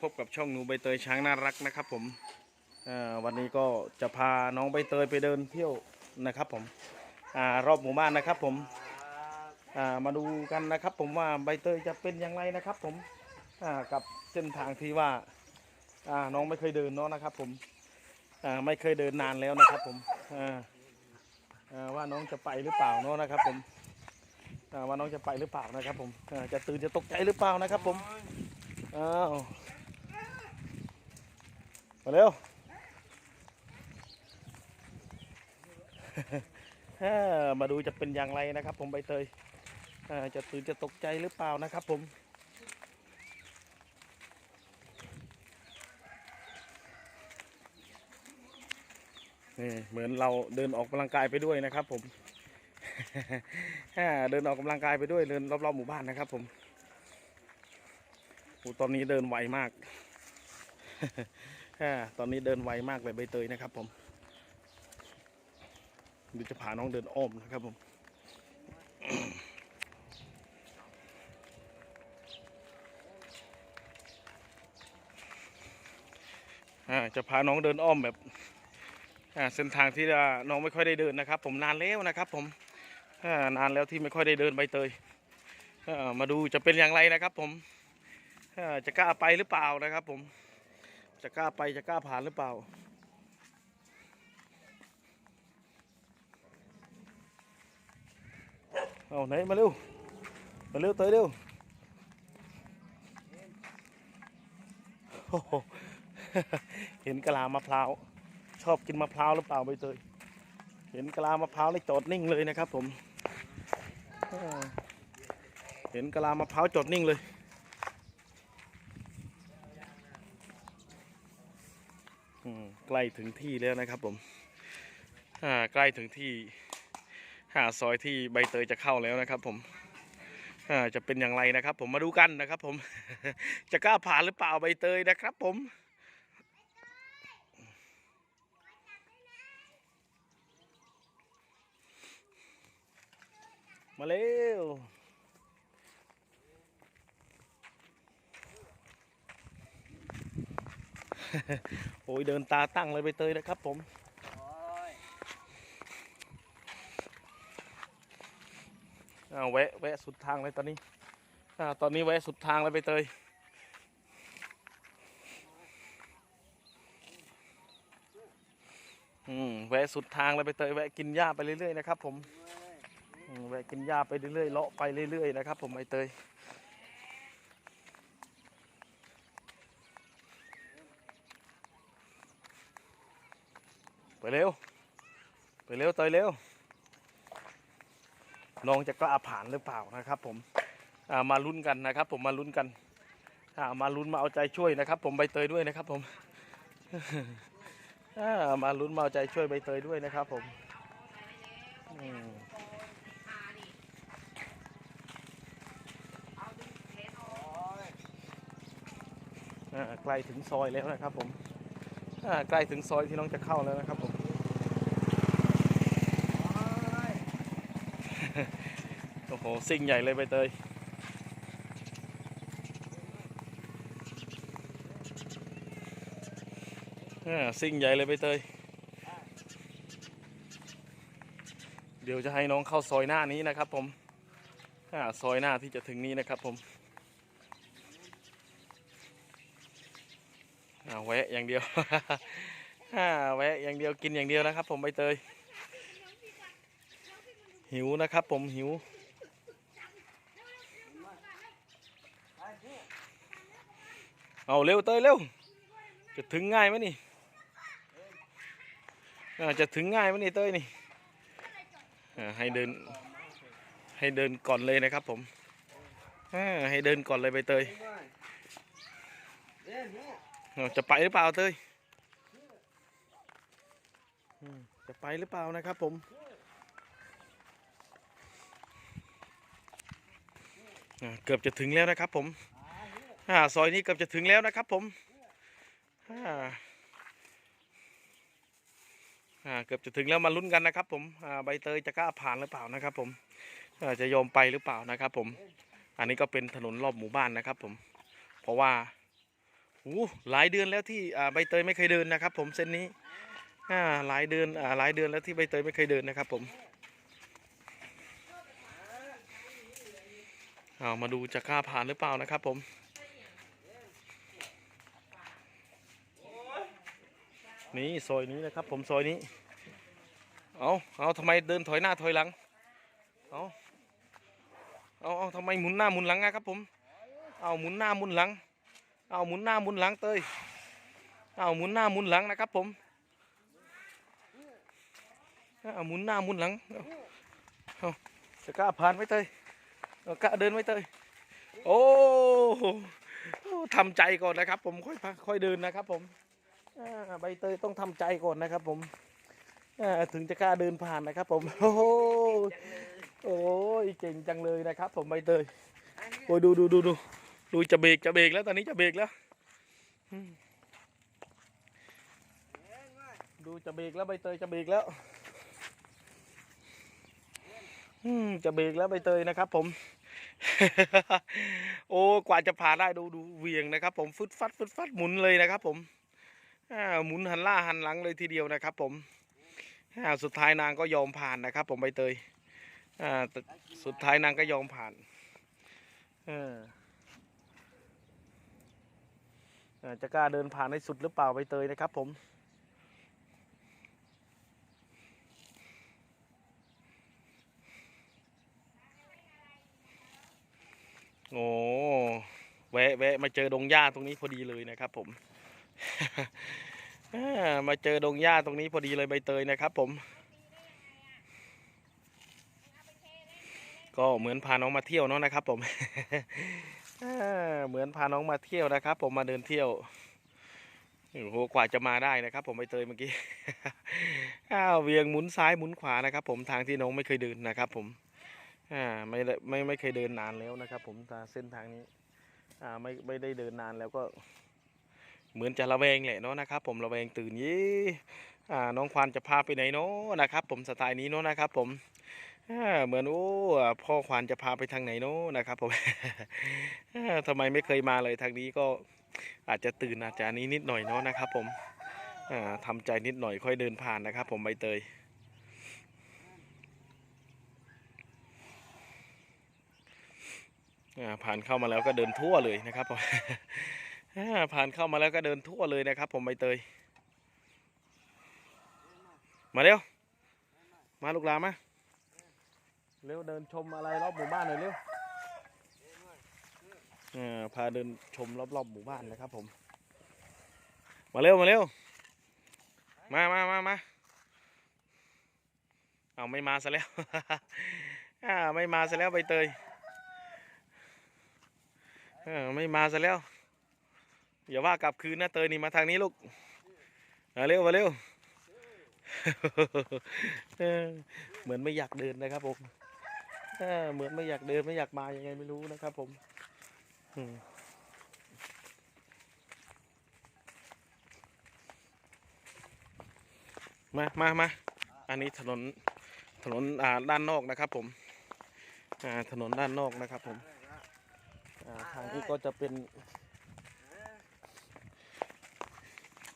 พบกับช่องหนูใบเตยช้างน่ารักนะครับผมวันนี้ก็จะพาน้องใบเตยไปเดินเที่ยวนะครับผมอรอบหมู่บ้านนะครับผมามาดูกันนะครับ ผมว่าใบเตยจะเป็นอย่างไรนะครับ ผมกับเส้นทางที่ว่าาน้องไม่เคยเดินเนาะนะครับ ผมไม่เคยเดินนานแล้วนะครับ ผมว่าน้องจะไปหรือเปล่าเนาะนะครับ ผมว่าน้องจะไปหรือเปล่านะครับ ผมจะตื่นจะตกใจหรือเปล่านะครับ ผมอ้าว มาเร็วมาดูจะเป็นอย่างไรนะครับ ผมใบเตยจะตื่นจะตกใจหรือเปล่านะครับ ผมนี่เหมือนเราเดินออกกำลังกายไปด้วยนะครับ ผมเดินออกกำลังกายไปด้วยเดินรอบๆหมู่บ้านนะครับ ผมตอนนี้เดินไวมาก ฮ่าตอนนี้เดินไวมากเลยใบเตยนะครับ ผมเดี๋ยวจะพาน้องเดินอ้อมนะครับผมจะพาน้องเดินอ้อมแบบเส้นทางที่น้องไม่ค่อยได้เดินนะครับ ผมนานแล้วนะครับ ผมนานแล้วที่ไม่ค่อยได้เดินใบเตยมาดูจะเป็นอย่างไรนะครับ ผมจะกล้าไปหรือเปล่านะครับ ผม จะกล้าไปจะกล้าผ่านหรือเปล่า เอาไหนมาเร็ว มาเร็วเตยเร็วเห็นกะลามะพร้าว ชอบกินมะพร้าวหรือเปล่าใบเตย เห็นกะลามะพร้าวเลยจอดนิ่งเลยนะครับผม เห็นกะลามะพร้าวจอดนิ่งเลย อืม ใกล้ถึงที่แล้วนะครับผมใกล้ถึงที่หาซอยที่ใบเตยจะเข้าแล้วนะครับ ผมจะเป็นอย่างไรนะครับ ผมมาดูกันนะครับ ผม จะกล้าผ่านหรือเปล่าใบเตยนะครับ ผมมาเร็ว โอ้ยเดินตาตั้งเลยใบเตยนะครับผมอาแวะแวะสุดทางเลยตอนนี้อ่าตอนนี้แวะสุดทางเลยใบเตยอืมแวะสุดทางเลยใบเตยแวะกินหญ้าไปเรื่อยๆนะครับผมแวะกินหญ้าไปเรื่อยๆเลาะไปเรื่อยๆนะครับผมใบเตย เร็ว ไปเร็วเตยเร็ว น้องจะกล้าผ่านหรือเปล่านะครับ ผมามาลุ้นกันนะครับ ผมมาลุ้นกันามาลุ้นมาเอาใจช่วยนะครับ ผมใบเตยด้วยนะครับ ผมามาลุ้นมาเอาใจช่วยใบเตยด้วยนะครับ ผมใกล้ถึงซอยแล้วนะครับ ผมใกล้ถึงซอยที่น้องจะเข้าแล้วนะครับผม โอ้โหซิ่งใหญ่เลยใบเตยอ่าซิ่งใหญ่เลยใบเตย เดี๋ยวจะให้น้องเข้าซอยหน้านี้นะครับผมอ่าซอยหน้าที่จะถึงนี้นะครับผมแวะอย่างเดียวแวะอย่างเดียวกินอย่างเดียวนะครับผมใบเตย หิวนะครับผมหิว เอาเร็วเตยเร็ว จะถึงง่ายไหมนี่จะถึงง่ายไหมนี่เตยนี่ให้เดินให้เดินก่อนเลยนะครับผมให้เดินก่อนเลยใบเตยจะไปหรือเปล่าเตยจะไปหรือเปล่านะครับผมเกือบจะถึงแล้วนะครับผม อ่าซอยนี้เกือบจะถึงแล้วนะครับผมอ่าอ่าเกือบจะถึงแล้วมาลุ้นกันนะครับ ผมอ่าใบเตยจะกล้าผ่านหรือเปล่านะครับ ผมอ่าจะยอมไปหรือเปล่านะครับ ผม อันนี้ก็เป็นถนนรอบหมู่บ้านนะครับ ผม เพราะว่าโอ้หลายเดือนแล้วที่อ่าใบเตยไม่เคยเดินนะครับ ผมเส้นนี้อ่าหลายเดือนอ่าหลายเดือนแล้วที่ใบเตยไม่เคยเดินนะครับ ผมเอามาดูจะกล้าผ่านหรือเปล่านะครับ ผม นี่ซอยนี้นะครับ ผมซอยนี้ เอาเอาทำไมเดินถอยหน้าถอยหลัง เอาเอาเอาทำไมหมุนหน้าหมุนหลังอะครับผม เอาหมุนหน้าหมุนหลัง เอาหมุนหน้าหมุนหลังเตย เอาหมุนหน้าหมุนหลังนะครับผม เอาหมุนหน้าหมุนหลัง เอาจะกล้าผ่านไหมเตยกล้าเดินไหมเตย โอ้โหทำใจก่อนนะครับผมค่อยพาค่อยเดินนะครับผม ใบเตยต้องทำใจก่อนนะครับ ผมถึงจะกล้าเดินผ่านนะครับ ผม โอ้โหโอ้ยเก่งจังเลยนะครับ ผมใบเตยโอ้ยดูดูดูดูดูจะเบรกจะเบรกแล้วตอนนี้จะเบรกแล้วดูจะเบรกแล้วใบเตยจะเบรกแล้วอืมจะเบรกแล้วใบเตยนะครับ ผม โอ้กว่าจะผ่านได้ดูดูเวียงนะครับ ผมฟึดฟัดฟึดฟัดหมุนเลยนะครับ ผม หมุนหันล่าหันหลังเลยทีเดียวนะครับ ผมสุดท้ายนางก็ยอมผ่านนะครับ ผมใบเตยสุดท้ายนางก็ยอมผ่านจะกล้าเดินผ่านให้สุดหรือเปล่าใบเตยนะครับ ผมโอ้แวะแวะมาเจอดงหญ้าตรงนี้พอดีเลยนะครับ ผม มาเจอดงหญ้าตรงนี้พอดีเลยใบเตยนะครับ ผม ก็เหมือนพาน้องมาเที่ยวเนาะนะครับ ผมเหมือนพาน้องมาเที่ยวนะครับ ผมมาเดินเที่ยวโอ้โหกว่าจะมาได้นะครับ ผมไปเตยเมื่อกี้อ้าวเวียงหมุนซ้ายหมุนขวานะครับ ผมทางที่น้องไม่เคยเดินนะครับ ผมอ่าไม่ไม่ไม่เคยเดินนานแล้วนะครับ ผมเส้นทางนี้ อ่าไม่ไม่ได้เดินนานแล้วก็ เหมือนจะระแวงแหละเนาะนะครับ ผมระแวงตื่นยี่อ่าน้องควานจะพาไปไหนเนาะนะครับ ผมสไตล์นี้เนาะนะครับ ผมเหมือนโอ้พ่อควานจะพาไปทางไหนโน้นะครับผมอ่าทำไมไม่เคยมาเลยทางนี้ก็อาจจะตื่นอาจจะนี้นิดหน่อยเนาะนะครับ ผมอ่าทำใจนิดหน่อยค่อยเดินผ่านนะครับ ผมใบเตยผ่านเข้ามาแล้วก็เดินทั่วเลยนะครับผม ผ่านเข้ามาแล้วก็เดินทั่วเลยนะครับ ผมใบเตย มาเร็ว มาลูกลามาเร็วเดินชมอะไรรอบหมู่บ้านหน่อยเร็วพาเดินชมรอบๆหมู่บ้านนะครับ ผม มาเร็วมาเร็ว มามามามาเอาไม่มาซะแล้วไม่มาซะแล้วใบเตยเออไม่มาซะแล้ว อย่าว่ากลับคืนนะเตยนี่มาทางนี้ลูกมาเร็วมาเร็วเหมือนไม่อยากเดินนะครับผมเหมือนไม่อยากเดินไม่อยากมายังไงไม่รู้นะครับผมมมามามาอันนี้ถนนถนนอ่าด้านนอกนะครับผมอ่าถนนด้านนอกนะครับผมอ่าทางนี้ก็จะเป็นอ่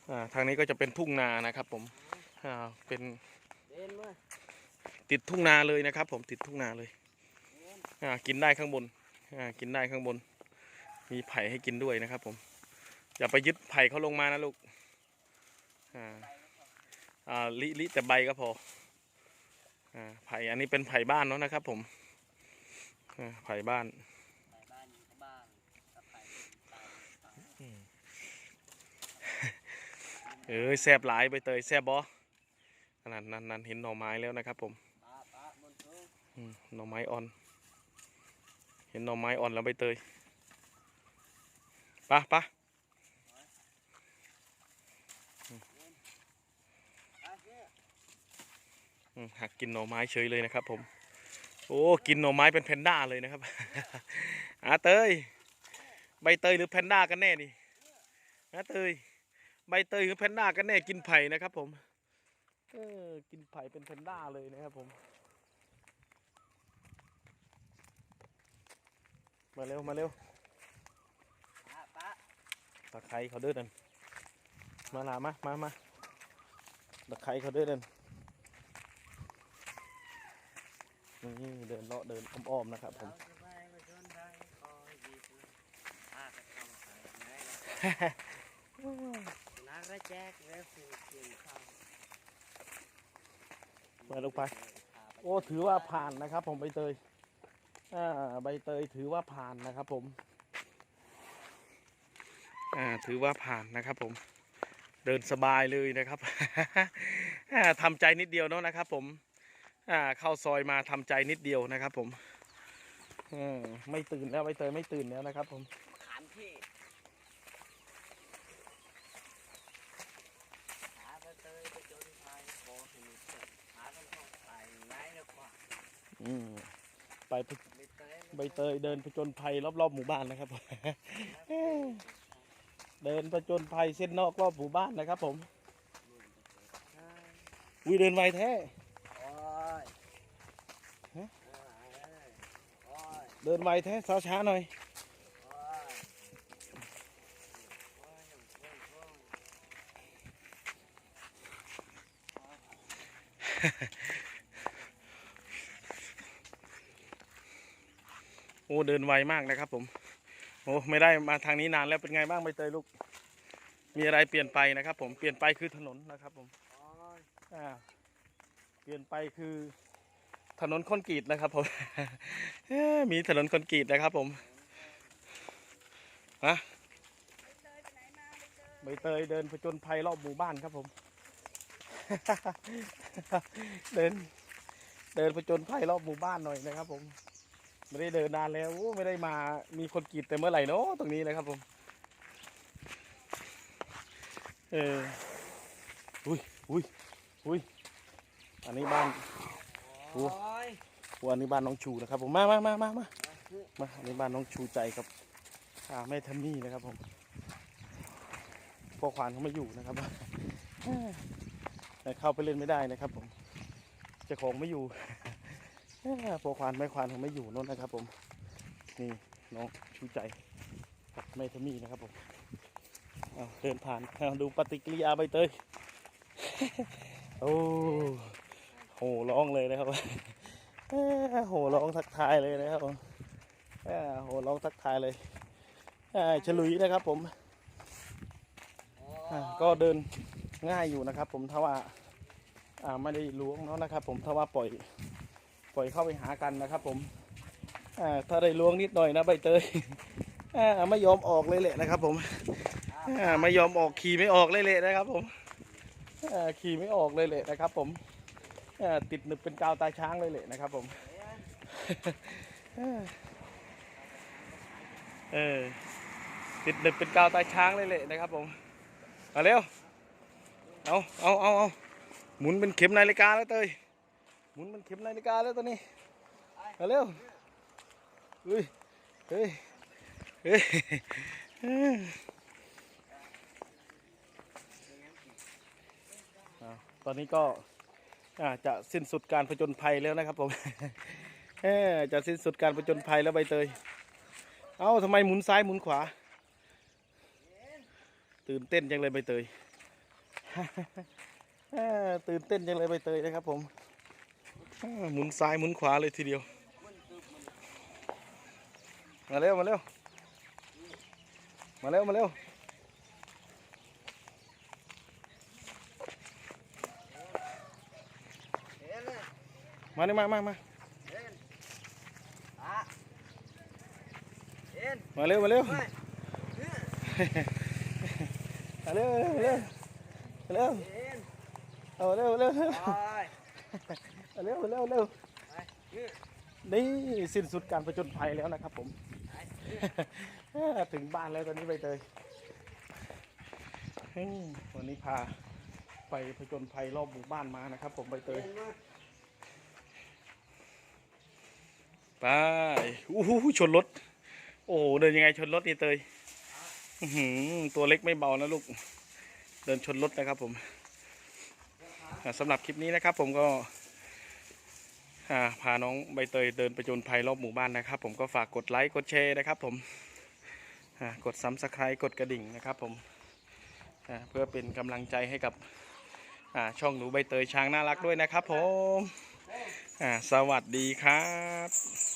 า ทางนี้ก็จะเป็นทุ่งนานะครับ ผมเป็นติดทุ่งนาเลยนะครับ ผมติดทุ่งนาเลยกินได้ข้างบนกินได้ข้างบน มีไผ่ให้กินด้วยนะครับ ผม อย่าไปยึดไผ่เขาลงมานะลูกลิลิแต่ใบก็พออไผ่อันนี้เป็นไผ่บ้านเนาะนะครับ ผมไผ่บ้าน ไปบ้านอยู่กับบ้านกับไป เอ้ยแซบหลายใบเตยแซบบอขนาดนั้นนั้นเห็นหน่อไม้แล้วนะครับผมหน่อไม้อ่อน เห็นหน่อไม้อ่อนแล้วใบเตยปะปะหักกินหน่อไม้เฉยเลยนะครับผม โอ้ กินหน่อไม้เป็นแพนด้าเลยนะครับอาเตย ใบเตยหรือแพนด้ากันแน่นี่อาเตย ใบเตยหรือแพนด้ากันแน่กินไผ่นะครับผมเออกินไผ่เป็นแพนด้าเลยนะครับผมมาเร็วมาเร็วป้าป้าตะไคร้เขาเด้อเดินมาลามามามาตะไคร้เขาเด้อเดินนี่เดินเลาะเดินอ้อมๆนะครับผมเระไปมาจนได้คอยดีสุดพากันเข้าไปไหนนักระแจกแล้วสิกินข้าวมาลงไป โอ้ถือว่าผ่านนะครับ ผมใบเตยอ่าใบเตยถือว่าผ่านนะครับ ผม อ่าถือว่าผ่านนะครับ ผม เดินสบายเลยนะครับอ่าทำใจนิดเดียวเนาะนะครับ ผมอ่าเข้าซอยมาทำใจนิดเดียวนะครับ ผมอืมไม่ตื่นแล้วใบเตยไม่ตื่นแล้วนะครับ ผม ขามที่หาไปเตยไปจนไทยขอให้มีเพื่อนหากันต้องไปไหนแล้วกว่า อืมไปไปเตยใบเตยเดินผจญภัยรอบๆหมู่บ้านนะครับ เดินผจญภัยเส้นนอกรอบหมู่บ้านนะครับ ผมวิเดินไวแท้โอ้ยฮะโอ้ยเดินไวแท้ช้าช้าๆหน่อย โอ้ยโอ้ยโอ้ยโอ้ย โอ้เดินไวมากนะครับ ผมโอ้ไม่ได้มาทางนี้นานแล้วเป็นไงบ้างใบเตยลูก มีอะไรเปลี่ยนไปนะครับ ผมเปลี่ยนไปคือถนนนะครับผมโอ้ยอ่าเปลี่ยนไปคือถนนคอนกรีตนะครับผมเอ้อมีถนนคอนกรีตนะครับ ผมฮะใบเตยเดินผจญภัยรอบหมู่บ้านครับผม เดิน เดินผจญภัยรอบหมู่บ้านหน่อยนะครับ ผม ไม่ได้เดินนานแล้วไม่ได้มามีคนกรีดแต่เมื่อไหร่เนาะตรงนี้นะครับผม เอออุ้ยอุ้ยอุ้ยอันนี้บ้านโอ้โอ้ยโอ้อันนี้บ้านน้องชูนะครับ ผมมามามามามามาอันนี้บ้านน้องชูใจครับอ่าแม่ทัมมี่นะครับผมพ่อควานเขาไม่อยู่นะครับแต่เข้าไปเล่นไม่ได้นะครับผมเจ้าของไม่อยู่ พอควานแม่ควานเขาไม่อยู่นั่นนะครับ ผม นี่น้องชูใจกับแม่ทมมี่นะครับผมเอาเดินผ่านเอาดูปฏิกิริยาใบเตย โอ้โหร้องเลยนะครับเอ้โหร้องทักทายเลยนะครับผมเอ้โหร้องทักทายเลยฉลุยนะครับผมก็เดินง่ายอยู่นะครับ ผมถ้าว่าไม่ได้ล้วงเนาะนะครับ ผมถ้าว่าปล่อย ปล่อยเข้าไปหากันนะครับผมถ้าได้ล้วงนิดหน่อยนะใบเตยไม่ยอมออกเลยแหละนะครับ ผมไม่ยอมออกขี่ไม่ออกเลยแหละนะครับ ผมขี่ไม่ออกเลยแหละนะครับ ผมติดหนึบเป็นกาวตาช้างเลยแหละนะครับ ผมเออติดหนึบเป็นกาวตาช้างเลยแหละนะครับ ผมมาเร็วเอาเอาเอาเอาหมุนเป็นเข็มนาฬิกาแล้วเตย หมุนเป็นเข็มนาฬิกาแล้วตอนนี้มาเร็วเฮ้ยเฮ้ยเฮ้ยตอนนี้ก็จะสิ้นสุดการผจญภัยแล้วนะครับผมจะสิ้นสุดการผจญภัยแล้วใบเตย เอ้าทำไมหมุนซ้ายหมุนขวา ตื่นเต้นจังเลยใบเตยตื่นเต้นจังเลยใบเตยนะครับผม หมุนซ้ายหมุนขวาเลยทีเดียว มาเร็วมาเร็ว มาเร็วมาเร็วเห็นเลยมามามามาเห็นอะเห็นมาเร็วมาเร็วมาเร็วมาเร็วมาเร็วเห็นเอาเร็ว เร็วเร็วเร็วนี่สิ้นสุดการผจญภัยแล้วนะครับผมถึงบ้านแล้วตอนนี้ใบเตยวันนี้พาไปผจญภัยรอบหมู่บ้านมานะครับ ผมใบเตยไปอู้หูชนรถ โอ้โหเดินยังไงชนรถนี่เตยตัวเล็กไม่เบานะลูก เดินชนรถนะครับผมสำหรับคลิปนี้นะครับผมก็ พาน้องใบเตยเดินไปจนภัยรอบหมู่บ้านนะครับ ผมก็ฝากกดไลค์กดแชร์นะครับ ผมกดซับสไครต์กดกระดิ่งนะครับ ผมเพื่อเป็นกำลังใจให้กับช่องหนูใบเตยช้างน่ารักด้วยนะครับ ผมสวัสดีครับ